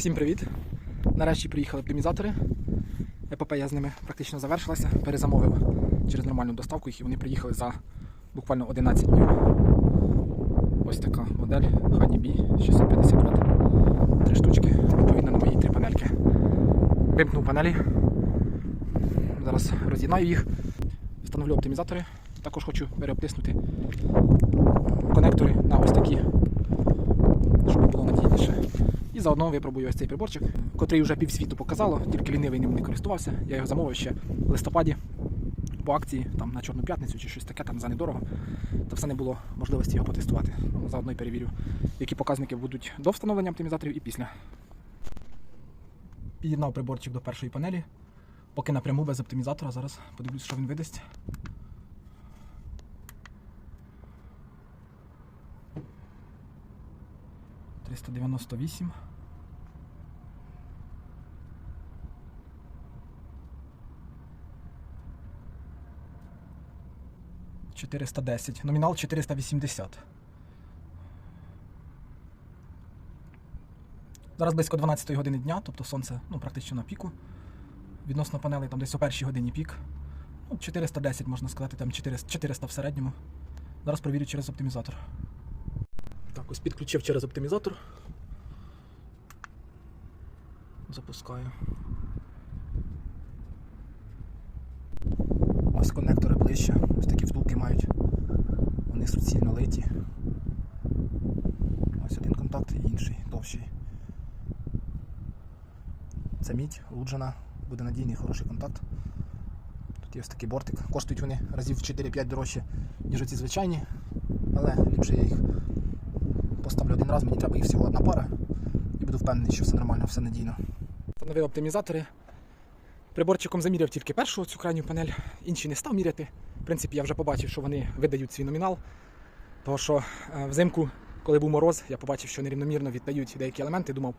Всім привіт! Нарешті приїхали оптимізатори. Епопея з ними практично завершилася. Перезамовив через нормальну доставку їх і вони приїхали за буквально 11 днів. Ось така модель Honey 650 Вт. Три штучки, відповідно на мої три панельки. Вимкнув панелі. Зараз роз'єднаю їх. Встановлю оптимізатори. Також хочу переобтиснути конектори на ось такі щоб було надійніше. Заодно випробую ось цей приборчик, котрий вже півсвіту показало, тільки лінивий ним не користувався. Я його замовив ще в листопаді по акції там, на Чорну п'ятницю чи щось таке, там за недорого. Та все не було можливості його потестувати. Ну, Заодно і перевірю, які показники будуть до встановлення оптимізаторів і після. Під'єднав приборчик до першої панелі. Поки напряму без оптимізатора. Зараз подивлюсь, що він видасть. Триста дев'яносто вісім. Чотириста десять. Номінал 480. Зараз близько 12 години дня, тобто сонце ну, практично на піку. Відносно панелей там десь о першій годині пік. Ну, 410 можна сказати, там 400, 400 в середньому. Зараз провірю через оптимізатор. Так, ось підключив через оптимізатор. Запускаю. Ось конектори ближче. Ось такі втулки мають. Вони суцільно литі. Ось один контакт і інший, довший. Це мідь, луджена, буде надійний хороший контакт. Тут є ось такий бортик. Коштують вони разів 4-5 дорожче, ніж оці звичайні, але ліпше я їх поставлю один раз, мені треба їх всього одна пара і буду впевнений, що все нормально, все надійно. Встановив оптимізатори. Приборчиком заміряв тільки першу цю крайню панель, інші не став міряти. В принципі, я вже побачив, що вони видають свій номінал. Тому що е, взимку, коли був мороз, я побачив, що нерівномірно віддають деякі елементи. Думав,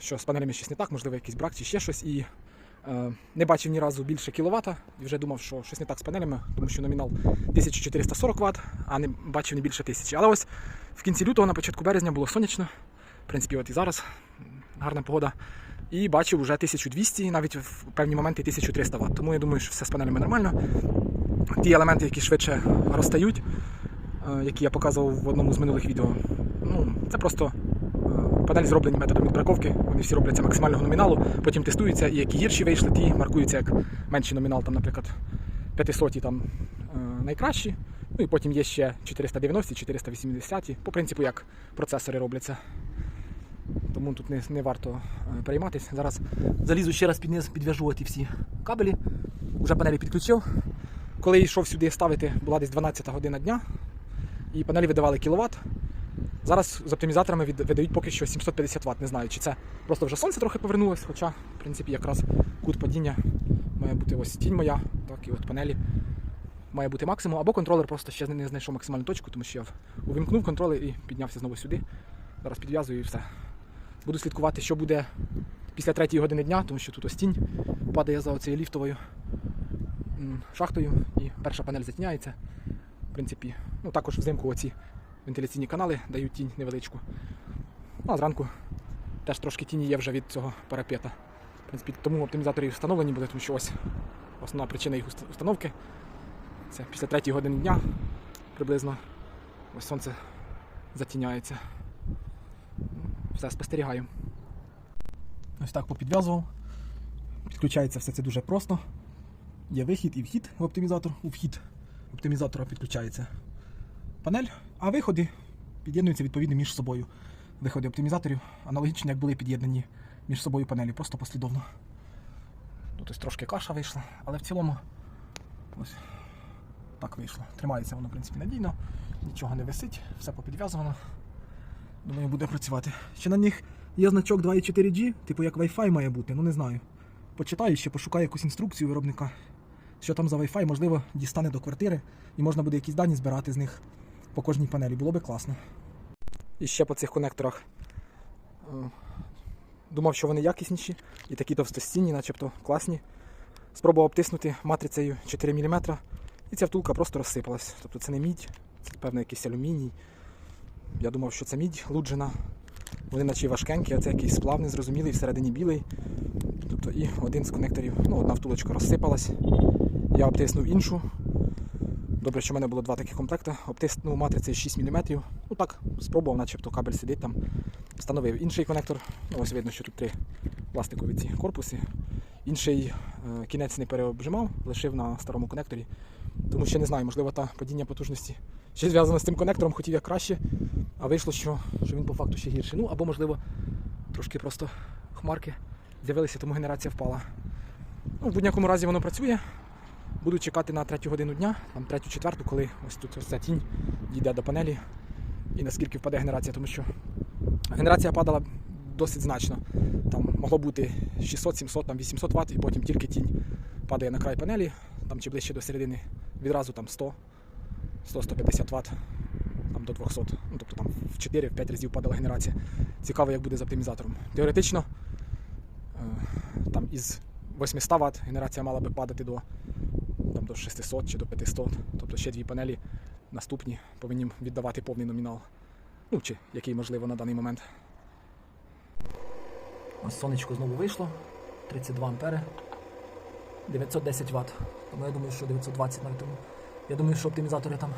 що з панелями щось не так, можливо, якийсь брак чи ще щось. І е, не бачив ні разу більше кіловата. І вже думав, що щось не так з панелями, тому що номінал 1440 Вт, а не бачив не більше тисячі. Але ось в кінці лютого, на початку березня було сонячно. В принципі, от і зараз гарна погода. І бачив вже 1200, навіть в певні моменти 1300 Вт. Тому я думаю, що все з панелями нормально. Ті елементи, які швидше розстають, е, які я показував в одному з минулих відео, ну, це просто панелі зроблені методом відбраковки. Вони всі робляться максимального номіналу, потім тестуються, і які гірші вийшли, ті маркуються як менший номінал, там, наприклад, 500 там е, найкращі. Ну і потім є ще 490, 480, по принципу, як процесори робляться. Тому тут не, не варто е, перейматися. Зараз залізу ще раз під низ, підв'яжу ті всі кабелі. Уже панелі підключив. Коли я йшов сюди ставити, була десь 12 година дня, і панелі видавали кіловат. Зараз з оптимізаторами видають поки що 750 Вт. Не знаю, чи це просто вже сонце трохи повернулось, хоча, в принципі, якраз кут падіння має бути ось тінь моя, так, і от панелі має бути максимум, або контролер просто ще не знайшов максимальну точку, тому що я увімкнув контролер і піднявся знову сюди. Зараз підв'язую і все. Буду слідкувати, що буде після третьої години дня, тому що тут ось тінь падає за оцією ліфтовою шахтою і перша панель затіняється. В принципі, ну також взимку оці вентиляційні канали дають тінь невеличку. Ну а зранку теж трошки тіні є вже від цього парапета. В принципі, тому оптимізатори встановлені були, тому що ось основна причина їх установки. Це після третьої години дня приблизно ось сонце затіняється. Все, спостерігаю. Ось так попідв'язував. Підключається все це дуже просто. Є вихід і вхід в оптимізатор. У вхід оптимізатора підключається панель, а виходи під'єднуються відповідно між собою. Виходи оптимізаторів аналогічно, як були під'єднані між собою панелі, просто послідовно. Тут ось трошки каша вийшла, але в цілому ось так вийшло. Тримається воно, в принципі, надійно, нічого не висить, все попідв'язано. Думаю, буде працювати. Ще на них є значок 2.4G, типу як Wi-Fi має бути, ну не знаю. Почитаю ще, пошукаю якусь інструкцію виробника. Що там за Wi-Fi, можливо, дістане до квартири і можна буде якісь дані збирати з них по кожній панелі. Було би класно. І ще по цих конекторах. Е, Думав, що вони якісніші і такі товстостінні, начебто класні. Спробував обтиснути матрицею 4 мм, і ця втулка просто розсипалась. Тобто це не мідь, це певно якийсь алюміній. Я думав, що це мідь луджена. Вони наче важкенькі, а це якийсь сплав незрозумілий, всередині білий. Тобто і один з конекторів, ну, одна втулочка розсипалась. Я обтиснув іншу. Добре, що в мене було два таких комплекти. Обтиснув матрицею 6 мм. Ну так, спробував, начебто кабель сидить там. Встановив інший конектор. Ну, ось видно, що тут три пластикові ці корпуси. Інший е, кінець не переобжимав, лишив на старому конекторі. Тому що не знаю, можливо, та падіння потужності ще зв'язано з цим конектором, хотів як краще, а вийшло, що, що він по факту ще гірший. Ну або, можливо, трошки просто хмарки з'явилися, тому генерація впала. Ну, в будь-якому разі воно працює. Буду чекати на третю годину дня, там третю, четверту, коли ось тут ось ця тінь дійде до панелі і наскільки впаде генерація, тому що генерація падала досить значно. Там могло бути 600, 700, там 800 Вт, і потім тільки тінь падає на край панелі, там чи ближче до середини, відразу там 100, 100-150 Вт, там до 200. Ну, тобто там в 4-5 разів падала генерація. Цікаво, як буде з оптимізатором. Теоретично е, там із 800 Вт генерація мала би падати до, там, до 600 чи до 500. Тобто ще дві панелі наступні повинні віддавати повний номінал. Ну, чи який можливо на даний момент. Ось сонечко знову вийшло. 32 ампери. 910 Вт. Тому я думаю, що 920 навіть тому. Я думаю, що оптимізатори там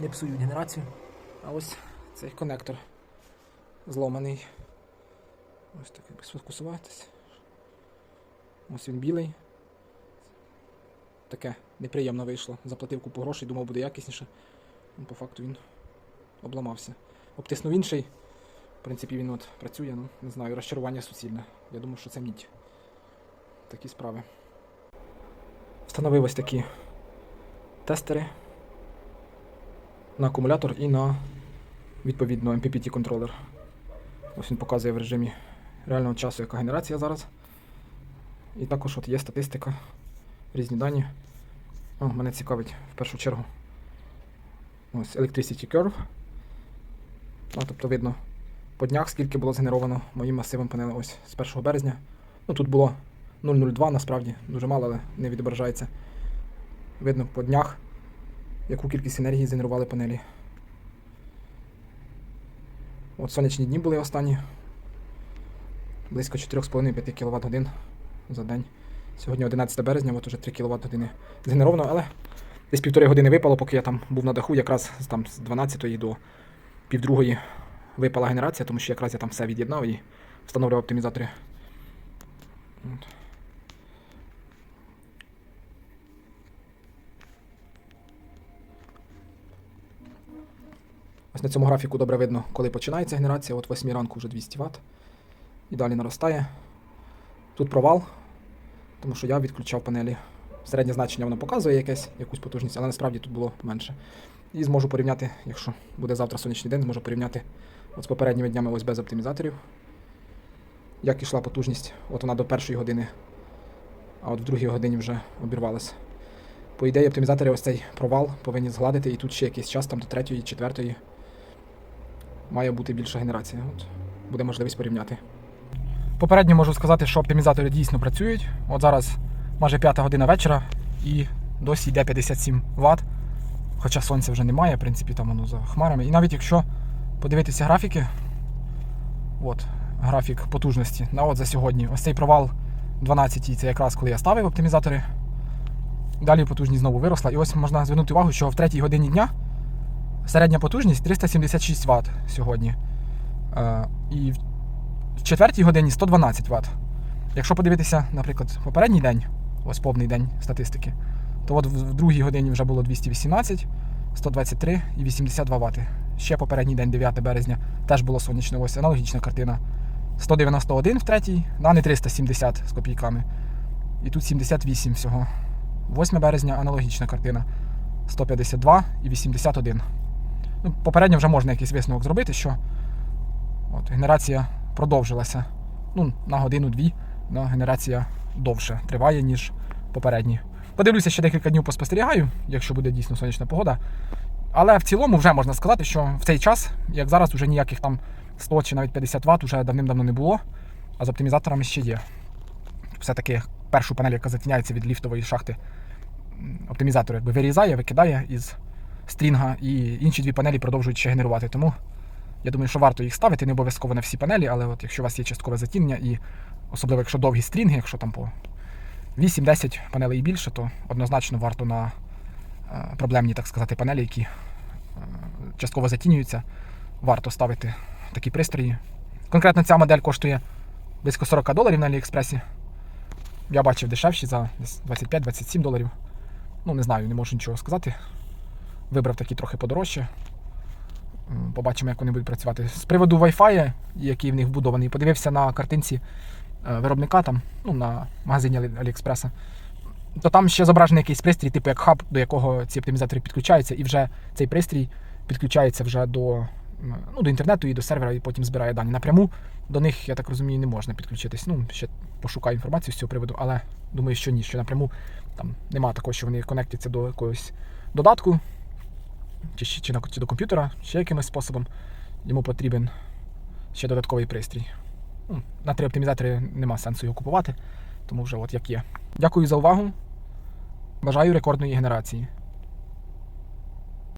не псують генерацію. А ось цей конектор зломаний. Ось так якби сфокусуватись. Ось він білий. Таке неприємно вийшло. Заплатив купу грошей, думав буде якісніше. Ну, По факту він обламався. Обтиснув інший. В принципі, він от працює, ну не знаю, розчарування суцільне. Я думаю, що це мідь. Такі справи. Встановив ось такі тестери на акумулятор і на відповідно MPPT контролер. Ось він показує в режимі реального часу, яка генерація зараз. І також от є статистика, різні дані. О, мене цікавить в першу чергу. Ось Electricity Curve. Ну, тобто видно по днях, скільки було згенеровано моїм масивом панелей ось з 1 березня. Ну тут було 0,02, насправді дуже мало, але не відображається. Видно по днях, яку кількість енергії згенерували панелі. От сонячні дні були останні. Близько 4,5-5 кВт годин за день. Сьогодні 11 березня, от уже 3 кВт години згенеровано, але десь півтори години випало, поки я там був на даху, якраз там з 12 до півдругої випала генерація, тому що якраз я там все від'єднав і встановлював оптимізатори. От. Ось на цьому графіку добре видно, коли починається генерація. От 8 ранку вже 200 Вт. І далі наростає. Тут провал, тому що я відключав панелі. Середнє значення воно показує якесь, якусь потужність, але насправді тут було менше. І зможу порівняти, якщо буде завтра сонячний день, зможу порівняти от з попередніми днями ось без оптимізаторів. Як ішла потужність, от вона до першої години, а от в другій годині вже обірвалася. По ідеї, оптимізатори ось цей провал повинні згладити, і тут ще якийсь час, там до третьої, четвертої, має бути більша генерація. От буде можливість порівняти. Попередньо можу сказати, що оптимізатори дійсно працюють. От зараз майже п'ята година вечора і досі йде 57 Вт. Хоча сонця вже немає, в принципі, там воно за хмарами. І навіть якщо подивитися графіки, от графік потужності, на от за сьогодні, ось цей провал 12 це якраз коли я ставив оптимізатори. Далі потужність знову виросла. І ось можна звернути увагу, що в третій годині дня середня потужність 376 Вт сьогодні. Е, і в четвертій годині 112 Вт. Якщо подивитися, наприклад, попередній день, ось повний день статистики, то от в в другій годині вже було 218, 123 і 82 Вт. Ще попередній день, 9 березня, теж було сонячно. Ось аналогічна картина. 191 в третій, да, не 370 з копійками. І тут 78 всього. 8 березня аналогічна картина. 152 і 81. Ну, попередньо вже можна якийсь висновок зробити, що от, генерація продовжилася. Ну, на годину-дві да, генерація довше триває, ніж попередні. Подивлюся, ще декілька днів поспостерігаю, якщо буде дійсно сонячна погода. Але в цілому вже можна сказати, що в цей час, як зараз, вже ніяких там 100 чи навіть 50 Вт вже давним-давно не було, а з оптимізаторами ще є. Все-таки першу панель, яка затіняється від ліфтової шахти, оптимізатор якби вирізає, викидає із стрінга, і інші дві панелі продовжують ще генерувати. Тому Я думаю, що варто їх ставити, не обов'язково на всі панелі, але от якщо у вас є часткове затінення, і особливо якщо довгі стрінги, якщо там по 8-10 панелей і більше, то однозначно варто на е, проблемні, так сказати, панелі, які е, частково затінюються, варто ставити такі пристрої. Конкретно ця модель коштує близько 40 доларів на Аліекспресі. Я бачив дешевші за 25-27 доларів. Ну, не знаю, не можу нічого сказати. Вибрав такі трохи подорожче. Побачимо, як вони будуть працювати. З приводу Wi-Fi, який в них вбудований, подивився на картинці е, виробника там, ну, на магазині Аліекспреса. То там ще зображений якийсь пристрій, типу як хаб, до якого ці оптимізатори підключаються, і вже цей пристрій підключається вже до, ну, до інтернету і до сервера, і потім збирає дані. Напряму до них, я так розумію, не можна підключитись. Ну, ще пошукаю інформацію з цього приводу, але думаю, що ні, що напряму там нема такого, що вони конектяться до якогось додатку, чи, чи, на- чи до комп'ютера, ще якимось способом. Йому потрібен ще додатковий пристрій. Ну, на три оптимізатори нема сенсу його купувати, тому вже от як є. Дякую за увагу. Бажаю рекордної генерації.